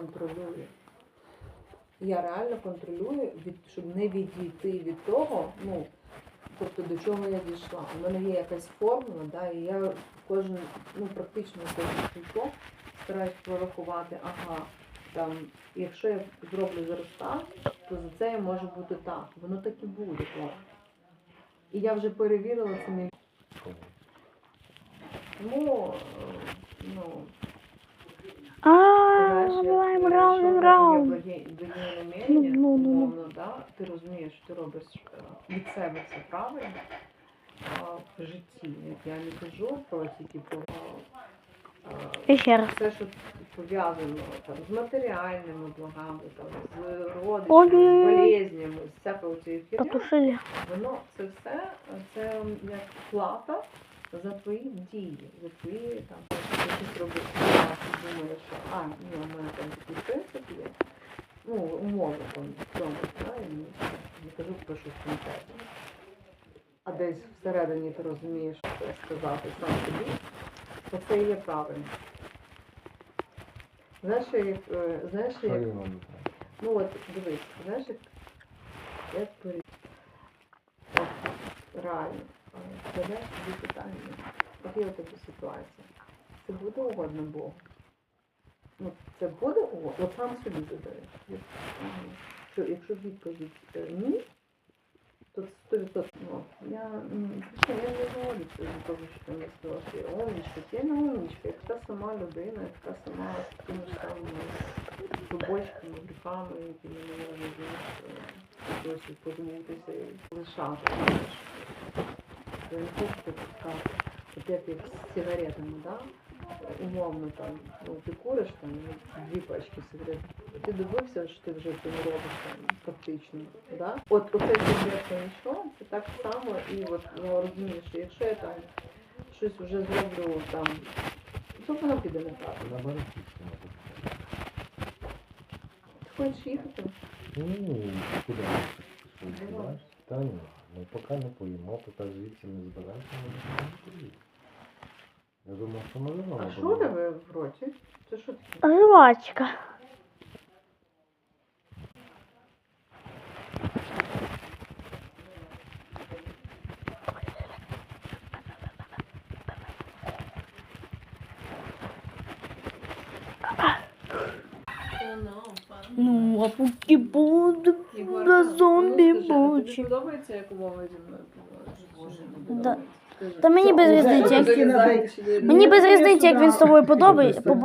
контролюю. Я реально контролюю, від, щоб не відійти від того, ну, тобто до чого я дійшла. У мене є якась формула, да, і я кожен, ну практично кожен кілько стараюсь прорахувати, ага, там, якщо я зроблю зараз так, то за це може бути так. Воно так і буде, так. І я вже перевірила це мій. Тому, е, ну, Е, раунд раунд. Ну, ну, ну, ну. да, ти розумієш, що ти робиш е, від себе це правильно в житті. Я не кажу про тільки про е, все, що пов'язано там, з матеріальними благами, там, з родичами, з болезнями, з цією херню, Потушили. воно це все це як плата за твої дії, за твої там що щось робиш. А ти думаєш, що а, ні, у мене там такий принцип є. Ну, умовно там в цьому, да, я не, кажу про щось конкретне. А десь всередині ти розумієш, що сказати сам собі, то це і є правильно. Знаєш, як, е, знаєш, як я вам кажу? Ну от дивись, знаєш, як, як перед... От, реально, е, задаєш собі питання, от є така ситуація. Це буде угодно Богу? Ну, це буде угодно, от сам собі задаєш. Що, якщо відповідь е, ні, то це 100%. Ну, я, я не згодиться до того, що ти мені сказала, що я умнічка. Я не умнічка, я така сама людина, я така сама з такими ж самими побочками, гріхами, які мене не можуть досі позбутися і лишати. Не хочу так сказати, от як як з сигаретами, да? умовно там, ну, ти куриш там ну, дві пачки сигарет, ти дивився, що ти вже це не робиш там фактично. Да? От оце сигаретне нічого, це так само, і от я розумію, що якщо я там щось вже зроблю там, то воно піде пісню можу. Ти хочеш їхати? Ну, куди? Та ні, ми поки не поїмо, поки звідси не збираємося, ми не поїмо. Я думав, що можливо. А що у тебе в роті? Це що таке? Жвачка. Ну, а поки буду на ну, зомбі бучі. подобається, як умови зі мною Да. Та мені без різниці, як- не Мені без різниці, як він з тобою подобається.